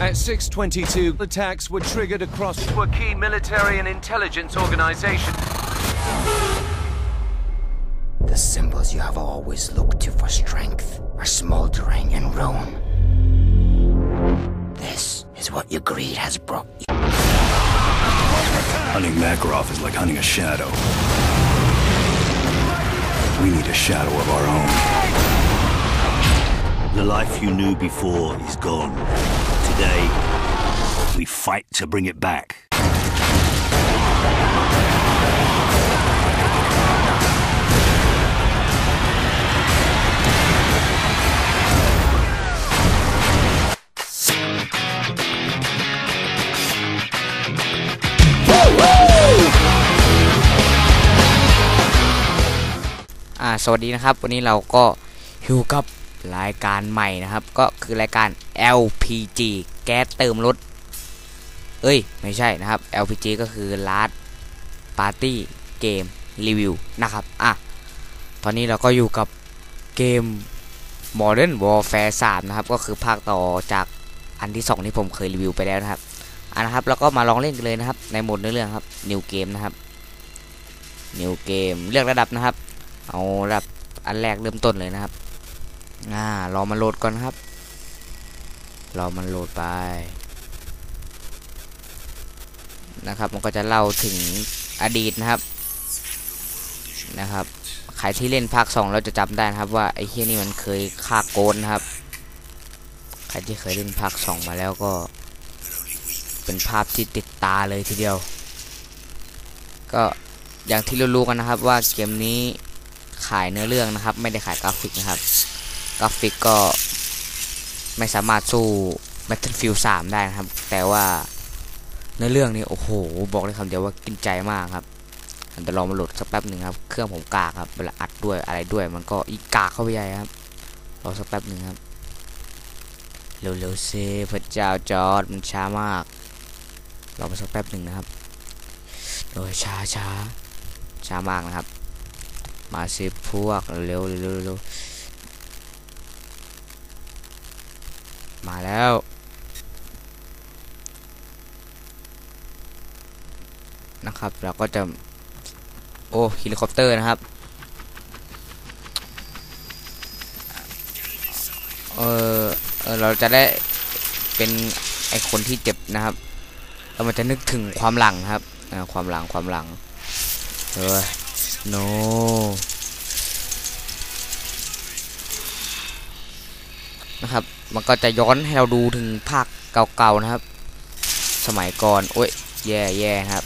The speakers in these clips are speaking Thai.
At 622, attacks were triggered across a key military and intelligence organization. The symbols you have always looked to for strength are smoldering in ruin. This is what your greed has brought you. Hunting Makarov is like hunting a shadow. We need a shadow of our own. The life you knew before is gone Today, we fight to bring it back. อ่าสวัสดีนะครับ วันนี้เราก็อยู่กับ รายการใหม่นะครับ ก็คือรายการ LPG แก๊สเติมรถ เอ้ย ไม่ใช่นะครับ LPG ก็คือ Last Party Game Review นะครับ อะ ตอนนี้เราก็อยู่กับเกม Modern Warfare 3 นะครับ ก็คือภาคต่อจากอันที่ 2 ที่ผมเคยรีวิวไปแล้วนะครับอะนะครับแล้วก็มาลองเล่นกันเลยนะครับ ในโหมดเนื้อเรื่องครับ New Game นะครับ New Game เลือกระดับนะครับ เอาระดับอันแรกเริ่มต้นเลยนะครับ อ่ารอมันโหลดก่อนครับ รอมันโหลดไป นะครับ มันก็จะเล่าถึงอดีตนะครับ นะครับ ใครที่เล่นภาค2เราจะจำได้นะครับ ว่าไอ้เฮียนี่มันเคยฆ่าโกนนะครับ ใครที่เคยเล่นภาค2มาแล้วก็ เป็นภาพที่ติดตาเลยทีเดียว ก็อย่างที่รู้ๆกันนะครับว่าเกมนี้ขายเนื้อเรื่องนะครับ ไม่ได้ขายกราฟิกนะครับ กราฟิกก็ไม่สามารถสู้ Battlefield 3 ได้นะครับ แต่ว่าเนื้อเรื่องนี้โอ้โห บอกเลยคำเดียวว่ากินใจมากครับอันจะลองมาโหลดสักแป๊บหนึ่งครับ เครื่องผมกากครับเวลาอัดด้วยอะไรด้วย มันก็อีกกากเข้าไปใหญ่ครับรอสักแป๊บหนึ่งครับเร็วๆเซพระเจ้าจอร์ดมันช้ามากรอมาสักแป๊บหนึ่งนะครับโดยช้าช้าช้ามากนะครับ มาสิพวกเร็วเร็วเร็ว มาแล้ว นะครับ เราก็จะ โอ้เฮลิคอปเตอร์นะครับเออเออเราจะได้เป็นไอคนที่เจ็บนะครับเรามันจะนึกถึงความหลังครับความหลังความหลังเออ no นะครับ มันก็จะย้อนให้เราดูถึงภาคเก่าๆนะครับ สมัยก่อนโอ้ยแย่แย่ครับ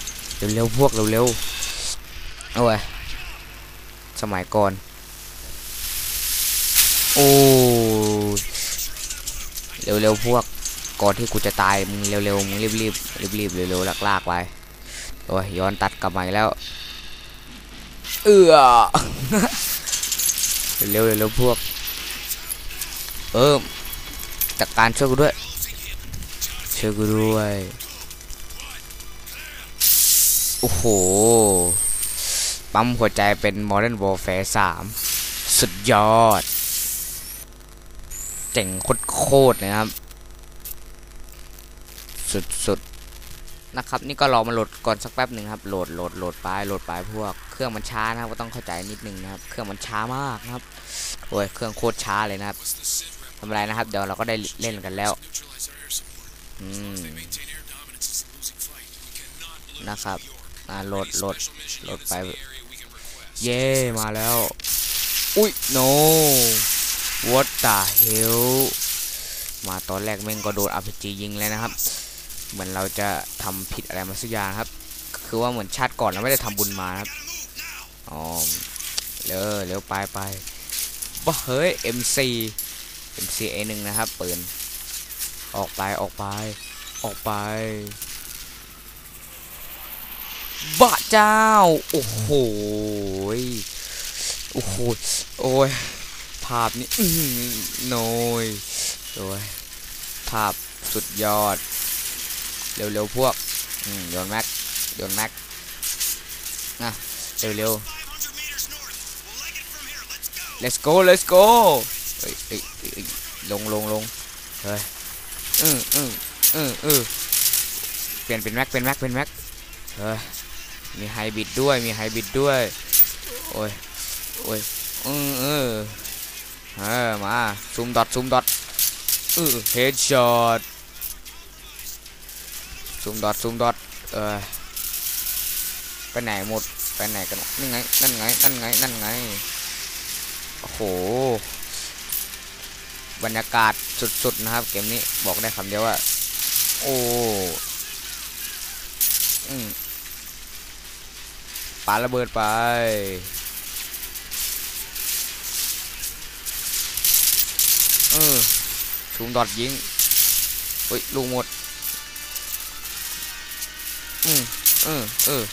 เร็วๆพวกเร็วๆโอ้ยสมัยก่อน โอ้เร็วๆพวกก่อนที่กูจะตายมึงเร็วๆมึงรีบๆรีบๆเร็วๆลากๆไปโอ้ยย้อนตัดกลับมาอีกแล้ว เอือเร็วๆเร็วๆพวก เออจัดการช่วยกูด้วยช่วยกูด้วยโอ้โห ปั๊มหัวใจเป็น Modern Warfare 3 สุดยอด เจ๋งโคตรๆนะครับ สุดๆ นะครับ นี่ก็รอมาโหลดก่อนสักแป๊บหนึ่งครับ โหลดโหลดโหลดไปโหลดไปพวก เครื่องมันช้านะครับ ก็ต้องเข้าใจนิดนึงนะครับ เครื่องมันช้ามากนะครับ โอ้ย เครื่องโคตรช้าเลยนะครับ ทำอะไรนะครับ เดี๋ยวเราก็ได้เล่นกันแล้วนะครับอ่าโหลดโหลดโหลดไปเย่มาแล้ว อุ้ย no what the hell มาตอนแรกแม่งก็โดน RPG ยิงเลยนะครับ เหมือนเราจะทำผิดอะไรมาสักอย่างครับ คือว่าเหมือนชาติก่อนเราไม่ได้ทำบุญมาครับอ๋อเร็วเร็วไปไปบ้าเฮ้ย MC MC A1 นะครับปืน ออกไปออกไป ออกไปบ้าเจ้า โอ้โหโอ้โหโอ้ย ภาพนี้อื้อหือโนยโอ้ย ภาพสุดยอด เร็วๆพวกอืมโยนแม็กโยนแม็กนะเร็วๆ let's go let's go เอ้ยเอ้ยเอ้ยลงลงลงเฮ้ยอืมอืมเออเออเปลี่ยนเป็นแม็กเป็นแม็กเป็นแม็กเออมีไฮบริดด้วยมีไฮบริดด้วยโอ้ยโอ้ยเออเออเออมาซูมดอทซูมดอทเออเฮดช็อตซูมดอทซูมดอทเออไปไหนหมดไปไหนกันวะนั่นไงนั่นไงนั่นไงนั่นไงโอ้โห บรรยากาศสุดๆนะครับ เกมนี้บอกได้คำเดียวว่า โอ้ปาระเบิดไป เออสูงดอดยิงเฮ้ยลูกหมด อืมเออ เออ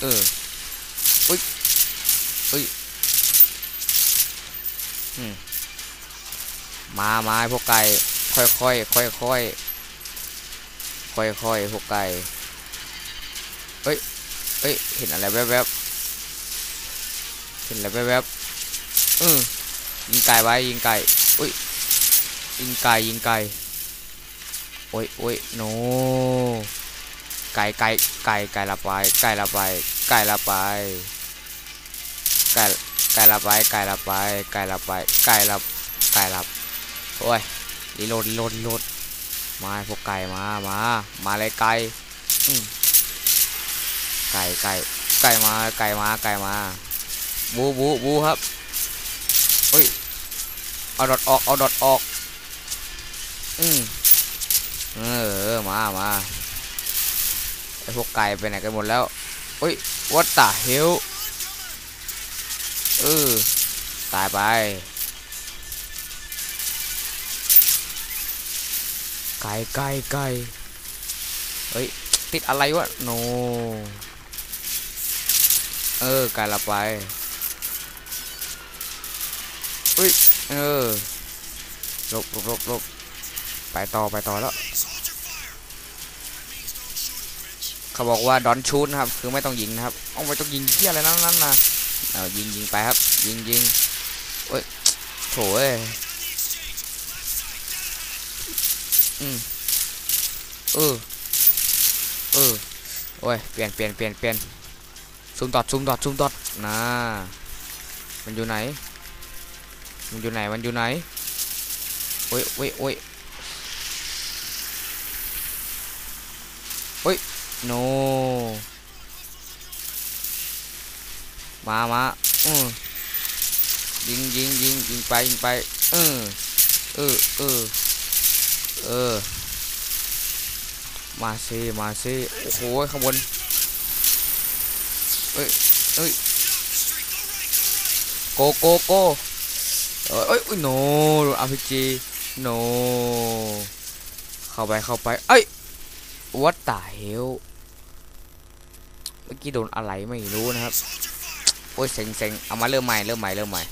เออเฮ้ยเฮ้ยอืม มามาไอ้พวกไก่ ค่อยค่อยค่อยค่อยค่อยค่อยๆพวกไก่เฮ้ยเฮ้ย เห็นอะไรแวบๆ เห็นอะไรแวบๆ อือยิงไก่ไว้ยิงไก่อุ้ย ยิงไก่ยิงไก่ โอ้ยโอ้ยโน ไก่ไก่ไก่ไก่ละไป ไก่ละไป ไก่ละไป ไก่ไก่ละไป ไก่ละไป ไก่ละไป ไก่ละไก่ละ โอ้ยรีโหลดรีโหลดรีโหลดมาพวกไก่มามามาเลยไก่ไก่ไก่ไก่มาไก่มาไก่มาบูบูบูครับเฮ้ยเอาดอทออกเอาดอทออกอืมเออมามาไอพวกไก่ไปไหนกันหมดแล้วเฮ้ย what the hell เออตายไป ไก่ไก่ไก่เฮ้ย ติดอะไรวะ โน เออไก่ละไปเฮ้ย เออหลบหลบหลบหลบไปต่อไปต่อแล้ว เขาบอกว่าดอนชูดนะครับ คือไม่ต้องยิงนะครับเอาไม่ต้องยิงเที่อะไรนั่นนั่นนะเอายิงยิงไปครับ ยิงยิงเฮ้ยโถ่ อืมเออ เออ โอ้ย เปลี่ยนเปลี่ยนเปลี่ยนเปลี่ยนซูมดอทซูมดอทซูมดอทนะมันอยู่ไหน มันอยู่ไหน มันอยู่ไหน โอ้ยโอ้ยโอ้ยโอ้ย โน มามาอือยิงยิงยิงยิงไปยิงไปเออเออเออ เออ มาซิมาซิโอ้โหข้างบนเอ้ยเอ้ยโกโกโกเอ้ยเอ้ยโนอาร์พีจีโนเข้าไปเข้าไปเอ้ย what the hell เมื่อกี้โดนอะไรไม่รู้นะครับโอ้ยเซ็งเซ็งเอามาเริ่มใหม่เริ่มใหม่เริ่มใหม่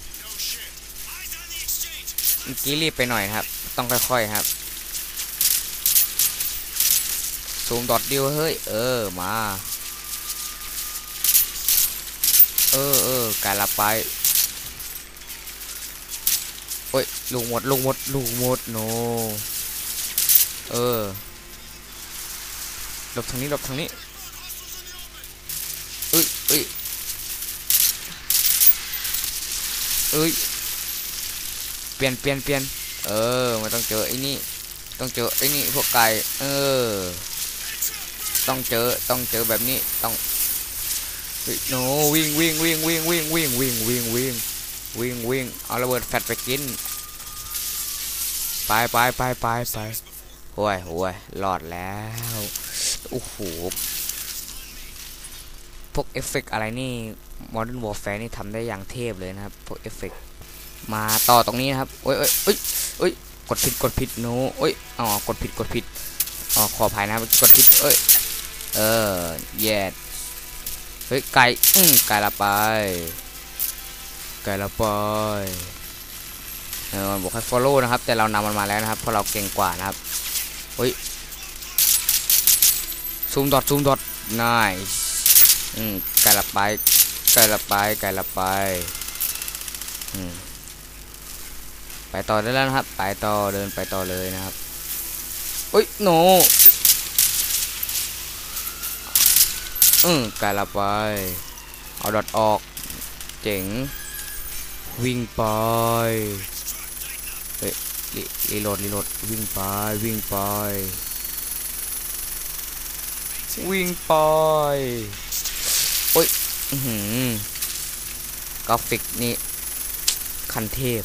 เมื่อกี้รีบไปหน่อยครับ ต้องค่อยๆครับ ซูมดอทเดียวเฮ้ย เออ มา เออเออไการละไปโอ้ย ลูกหมด ลูกหมด ลูกหมด โน เออ หลบทางนี้ หลบทางนี้เอ้ยเอ้ยเอ้ย เปลี่ยนเปลี่ยนเปลี่ยนเออไม่ต้องเจอไอ้นี่ ต้องเจอไอ้นี่พวกไก่ เออ ต้องเจอต้องเจอแบบนี้ต้องโนวิ่งวิ่งวิ่งวิ่งวิ่งวิ่งวิ่งวิ่งวิ่งวิ่งวิ่งเอาระเบิดแฟตไปกินไปไปไปไปไปโอ้ยโอ้ยรอดแล้วโอ้โหพวกเอฟเฟกอะไรนี่ Modern Warfare นี่ทำได้อย่างเทพเลยนะครับพวกเอฟเฟกมาต่อตรงนี้นะครับโอ้ยเอ้ยเอ้ยเอ้ยกดผิดกดผิดโนเอ้ยอ๋อกดผิดกดผิดอ๋อขออภัยนะกดผิดเอ้ย เออแย่เฮ้ยไก่อืมไก่ละไปไก่ละไปเออมันบอกให้ follow นะครับ แต่เรานำมันมาแล้วนะครับเพราะเราเก่งกว่านะครับเฮ้ยซูมดอทซูมดอท nice อืมไก่ละไปไก่ละไปไก่ละไปอืมไปต่อได้แล้วนะครับ ไปต่อเดินไปต่อเลยนะครับเอ้ยโน อืมกลละไป เอาดอทออก เจ๋ง วิ่งไป เฮ้ยรีรีโหลดรีโหลดวิ่งไป วิ่งไป วิ่งไป โอ้ย อือหือกราฟิกนี่ คันเทพ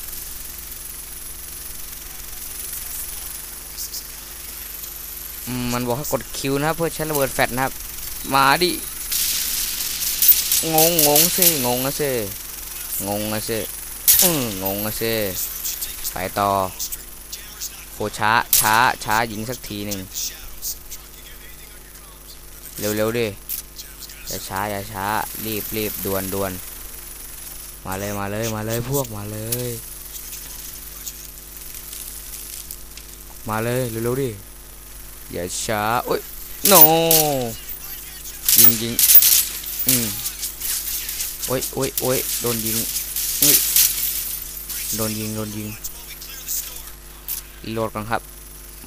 มันบอกให้กดคิวนะครับ เพื่อใช้ระเบิดแฟลชนะครับ มาดิ งงงงสิงงนะสิงงนะสิอืมงงนะสิไปต่อโหช้าช้าช้ายิงสักทีหนึ่งเร็วเร็วดิอย่าช้าอย่าช้ารีบรีบด่วนด่วนมาเลยมาเลยมาเลยพวกมาเลย มาเลยเร็วเร็วดิอย่าช้าโอ้ย no ยิงยิงอืม โอ้ยโอ้ยโอ้ยโดนยิงอุ้ยโดนยิง โดนยิงรีโหลดกันครับ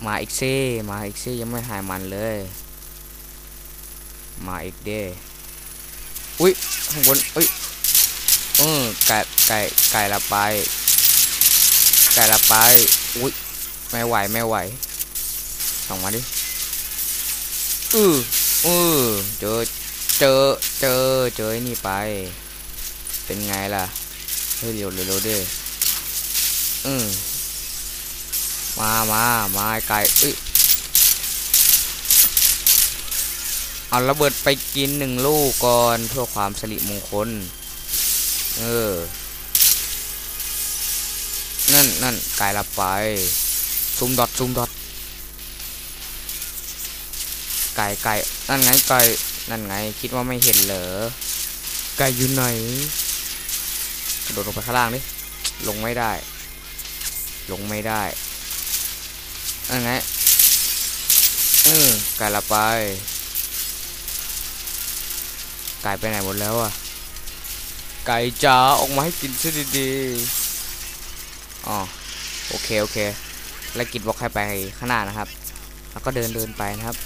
มาอีกเซ่มาอีกเซ่ยังไม่หายมันเลย มาอีกเด้อุ้ยข้างบนอุ้ยเออไก่ไก่ไก่ละไป ไก่ละไป อุ้ยไม่ไหวไม่ไหวส่องมาดิอืออือเจอเจอเจอเจอไอ้นี่ไป เป็นไงล่ะ เฮ้ยเร็วเร็วเดิอืมมามามาไก่เอ้ยเอาระเบิดไปกินหนึ่งลูกก่อนเพื่อความสิริมงคล เออ นั่นนั่นไก่ละไป ซุ่มดอทซุ่มดอทไก่ไก่นั่นไงไก่นั่นไง คิดว่าไม่เห็นเหรอไก่อยู่ไหน โดดลงไปข้างล่างดิลงไม่ได้ ลงไม่ได้อันไงเออไก่ละไปไก่ไปไหนหมดแล้วอะไก่จ๋าออกมาให้กินซะดีๆอ๋อโอเคโอเคแล้วกิดบอกให้ไปข้างหน้านะครับ แล้วก็เดินเดินไปนะครับ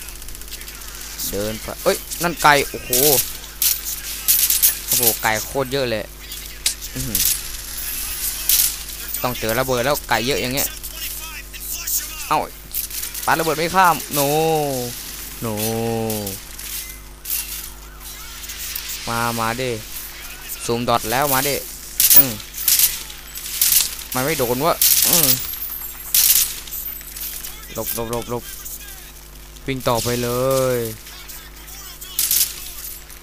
เดินไปเอ้ยนั่นไก่โอ้โหโอ้โหไก่โคตรเยอะเลย ต้องเจอระเบิดแล้วไก่เยอะอย่างเงี้ย เอ้าปาระเบิดไม่ข้าม โน โน มา มาดิซูมดอทแล้วมาดิอืมมันไม่โดนวะอืมหลบหลบหลบหลบวิ่งต่อไปเลย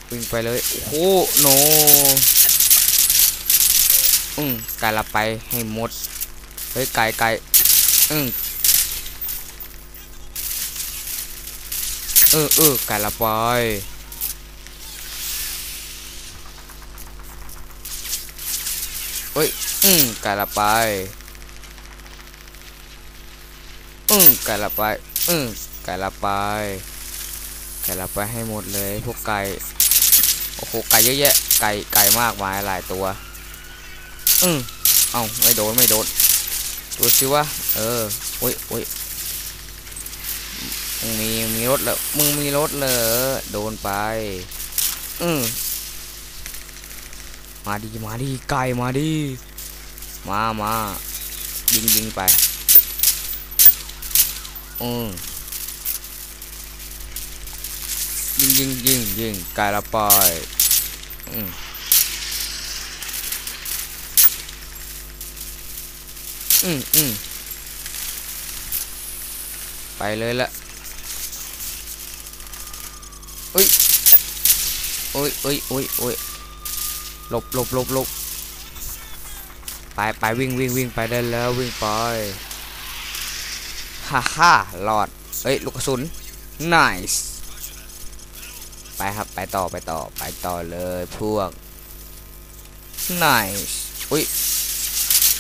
วิ่งไปเลย โอ้โห โน อืมไก่ละไปให้หมด เฮ้ยไก่ไก่อืมเออเออไก่ละไปเฮ้ยอืมไก่ละไปอืมไก่ละไปอืมไก่ละไปไก่ละไปให้หมดเลยพวกไก่โอ้โหไก่เยอะแยะไก่ไก่มากมายหลายตัว อืมเอาไม่โดนไม่โดนดูสิว่าเออโอ้ยโอ้ยมึงมีมีรถเหรอมึงมีรถเหรอโดนไป อืมมาดีมาดีไก่มาดีมามายิงยิงไปอืมยิงยิงยิงยิงไก่ละไปอืม อืมอืมไปเลยละอุ้ยอุ้ยอุ้ยอุ้ยอุ้ยหลบหลบหลบหลบไปไปวิ่งวิ่งวิ่งไปได้แล้ววิ่งไปฮ่าฮ่ารอดเฮ้ยลูกกระสุน nice ไปครับไปต่อไปต่อไปต่อเลยพวก nice อุ้ย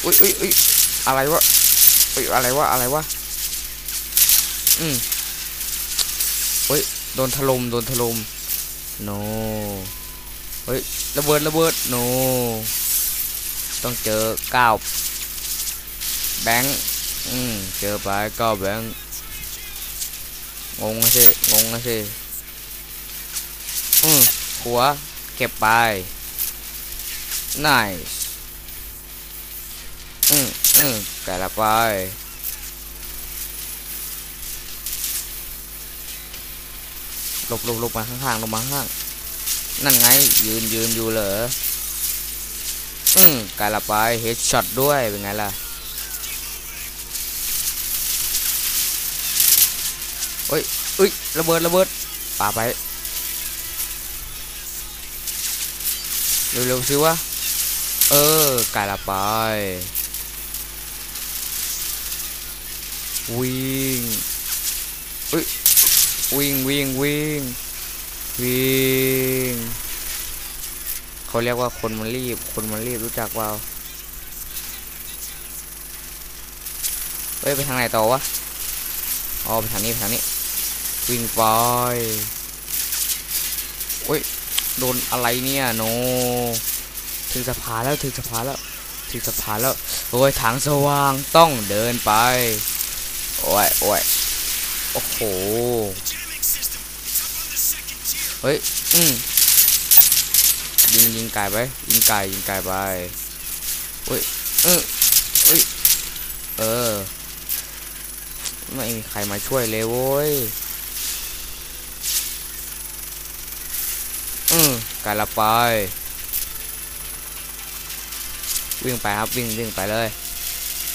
อุ้ยอุ้ยอุ้ย อะไรวะอุ้ยอะไรวะอะไรวะอืมอุ้ยโดนถล่มโดนถล่ม no เฮ้ยระเบิดระเบิด no ต้องเจอเก้าแบงค์อืมเจอไปก้าแบงค์งงสิงงสิอืมหัวเก็บไป nice อืมอืมแต่ละไปหลบหลบหลบมาข้างๆลบมาข้างนั่นไง ยืนยืนอยู่เหรออืมกาละไปเฮดช็อตด้วย เป็นไงล่ะเฮ้ยเอ้ยระเบิดระเบิดป่าไป เร็วๆสิวะ เออกายละไป วิ่งเอ้ยวิ่งวิ่งวิ่งวิ่งเขาเรียกว่าคนมันรีบ คนมันรีบรู้จักเปล่าเฮ้ยไปทางไหนต่อวะอ๋อไปทางนี้ไปทางนี้ วิ่งไปโอ้ยโดนอะไรเนี่ยโน ถึงสะพานแล้วถึงสะพานแล้วถึงสะพานแล้วโอ้ยทางสว่างต้องเดินไป โอ้ยโอ้ยโอ้โห เฮ้ย อืมยิงยิงไก่ไป ยิงไก่ยิงไก่ไปเฮ้ย เออเฮ้ย เออ ไม่มีใครมาช่วยเลยโว้ยอืมไก่ละไป วิ่งไปครับวิ่งวิ่งไปเลย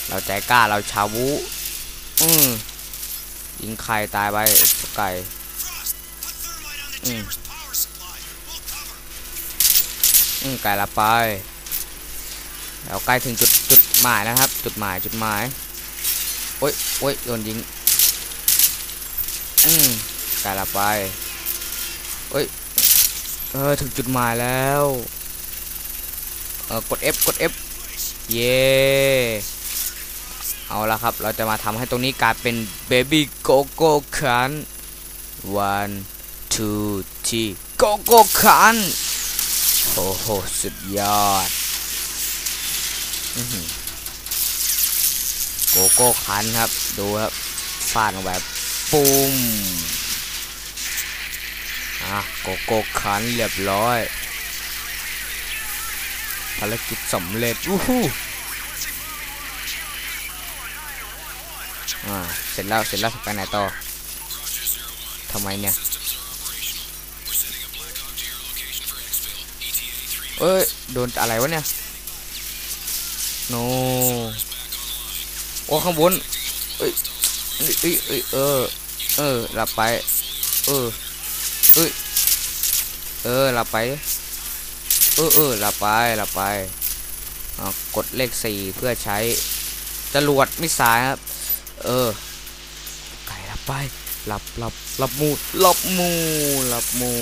เราใจกล้าเราชาววุ อืมยิงไข่ตายไปไก่อืมอืมไก่ละไปเราใกล้ถึงจุดจุดหมายแล้วครับ จุดหมายจุดหมายโอ้ยโอ้ยโดนยิงอืมไก่ละไปโอ้ยเออถึงจุดหมายแล้วเออกด F กด F เย้ เอาละครับ เราจะมาทำให้ตรงนี้กลายเป็นเบบี้โกโก้คัน one two three โกโก้คัน โอ้โห สุดยอดโกโก้คันครับ ดูครับฟาดแบบปุ้มอะโกโก้คันเรียบร้อยภารกิจสำเร็จวู้ฮู้ อ่าเสร็จแล้วเสร็จแล้วไปไหนต่อทำไมเนี่ยเอ้ยโดนอะไรวะเนี่ยโนโอ้ข้างบนเอ้ยเอ้ยเอ้ยเออเออหลับไป เออเอ้ยเออหลับไปเออเออหลับไปหลับไปกดเลขสี่เพื่อใช้จรวดมิสไซล์ครับ เออ ไก่หลับไป หลับหลับหลับมูหลับมูหลับมู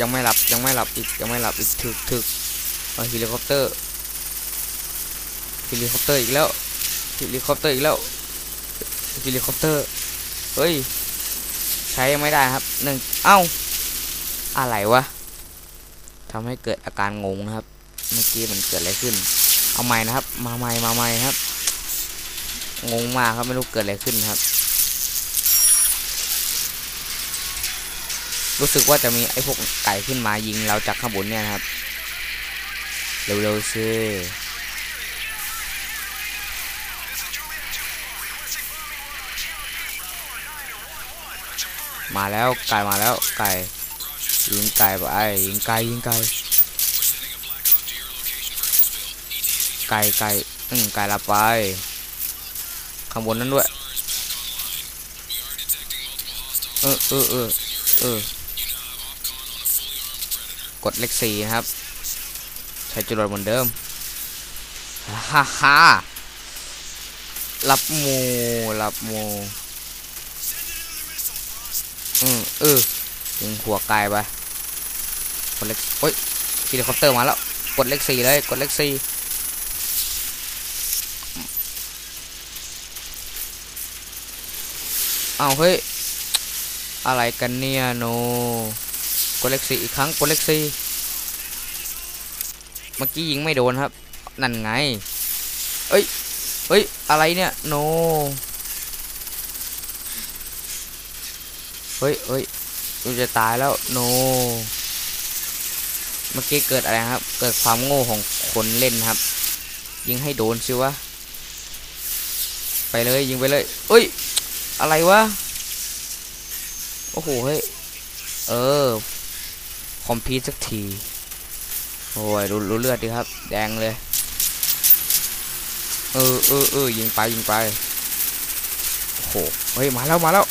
ยังไม่หลับยังไม่หลับอีกยังไม่หลับอีกถึกถึกเอาเฮลิคอปเตอร์เฮลิคอปเตอร์อีกแล้วเฮลิคอปเตอร์อีกแล้วเฮลิคอปเตอร์เฮ้ยใช้ยังไม่ได้ครับหนึ่งเอ้าอะไรวะทำให้เกิดอาการงงนะครับ เมื่อกี้มันเกิดอะไรขึ้น เอาใหม่นะครับ มาใหม่มาใหม่ครับ งงมากครับไม่รู้เกิดอะไรขึ้นครับ รู้สึกว่าจะมีไอ้พวกไก่ขึ้นมายิงเราจากข้างบนเนี่ยครับ เร็วๆสิมาแล้วไก่มาแล้วไก่ยิงไก่ไปยิงไก่ยิงไก่ไก่ไก่อืมไก่ละไป ข้างบนนั้นด้วย เออเออเออเออกดเลขสี่นะครับ ใช้จรวดเหมือนเดิม ฮ่าฮ่ารับมูรับมูอืมเออยิงหัวไกลไปกดเลขโอ้ยเฮลิคอปเตอร์มาแล้ว กดเลขสี่เลย กดเลขสี่ เอาเฮ้ย อะไรกันเนี่ยโนกดเลขสี่อีกครั้งกดเลขสี่เมื่อกี้ยิงไม่โดนครับ นั่นไง เอ้ย เอ้ย อะไรเนี่ยโนเฮ้ยเฮ้ยกูจะตายแล้วโน เมื่อกี้เกิดอะไรครับ เกิดความโง่ของคนเล่นครับ ยิงให้โดนสิวะ ไปเลยยิงไปเลยเอ้ย อะไรวะ โอ้โห เฮ้ย เออ คอมพิวสักที โอ้ยรู้รู้เลือดดิครับ แดงเลย เออเออเออยิงไปยิงไป โอ้โห เฮ้ย มาแล้วมาแล้ว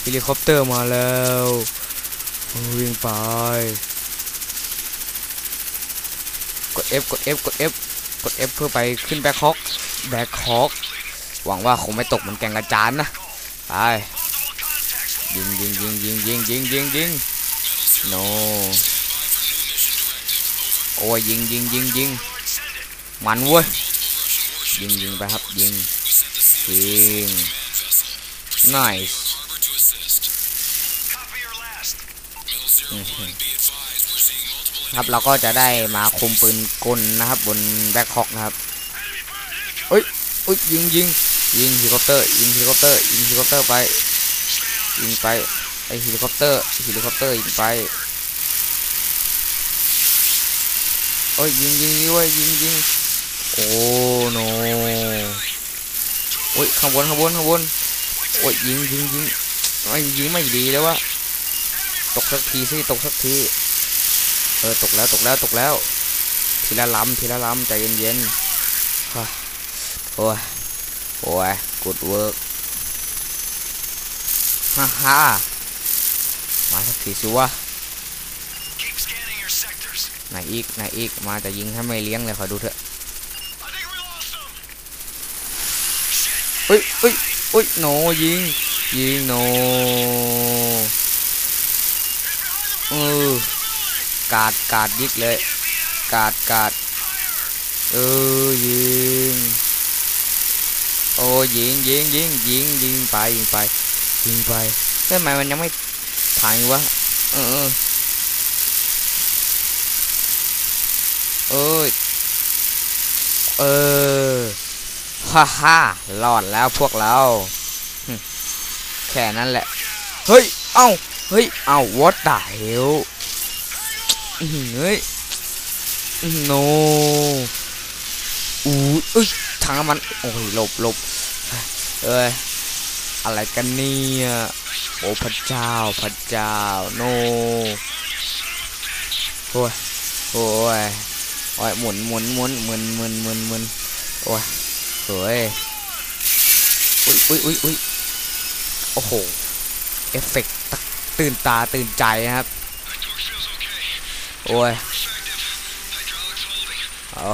เฮลิคอปเตอร์มาแล้ววิ่งไป กด F กด F กด F กด F เพื่อไปขึ้นแบ็คฮอคแบ็คฮอคหวังว่าคงไม่ตกเหมือนแกงกระจานนะ ไปยิงยิงยิงยิงยิงยิงยิงยิง no โอ้ยยิงยิงยิงยิงมันเว้ยยิงยิงไปครับยิงยิง nice ครับเราก็จะได้มาคุมปืนกลนะครับ บนแบ็คฮอกนะครับเอ้ยเอ้ยยิงยิง ยิงเฮลิคอปเตอร์ยิงเฮลิคอปเตอร์ยิงเฮลิคอปเตอร์ไปยิงไปไอเฮลิคอปเตอร์เฮลิคอปเตอร์ยิงไปโอ้ยยิงยิงยิงเว้ยยิงยิงโอ้โนโอ้ยข้างบนข้างบนข้างบนโอ้ยยิงยิงยิงโอ้ยยิงไม่ดีเลยววะตกสักทีสิตกสักทีเออตกแล้วตกแล้วตกแล้วทีละลำทีละลำใจเย็นๆฮ่าโอ้ย โอ้ยกูดเวิร์กฮ่าฮ่ามาสักทีสิวะไหนอีกไหนอีกมาจะยิงให้ไม่เลี้ยงเลยขอดูเถอะเฮ้ยเฮ้ยเฮ้ยโนยิงยิงโนเออกาดกาดยิกเลย กาดกาดเออยิง โอ้ยิงยิงยิงยิงยิงไปยิงไปยิงไปทำไมมันยังไม่ถ่ายวะเออเออเอ้ยเออฮ่าฮ่ารอดแล้วพวกเราแค่นั้นแหละเฮ้ยเอ้าเฮ้ยเอ้า what the hell อื้อหือเฮ้ยโน อู้ยเอ้ยทางน้ำมัน โอ้ยหลบหลบเอ้ย อะไรกันเนี่ยโอ้พระเจ้าพระเจ้า โนโอ้ยโอ้ยโอ้ยหมุนหมุนหมุนหมุนหมุนหมุนหมุนโอ้ยเฮ้ยอุ้ยอุ้ยอุ้ยอุ้ยโอ้โห เอฟเฟกต์ตื่นตาตื่นใจนะครับ โอ้ยเอา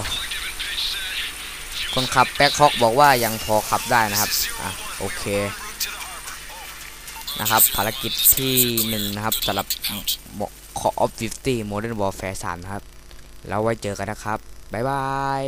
คนขับแบ็คฮอกบอกว่ายังพอขับได้นะครับ อะ โอเค นะครับ ภารกิจที่หนึ่งนะครับสำหรับ Call of Duty Modern Warfare 3 นะครับ แล้วไว้เจอกันนะครับ บ๊ายบาย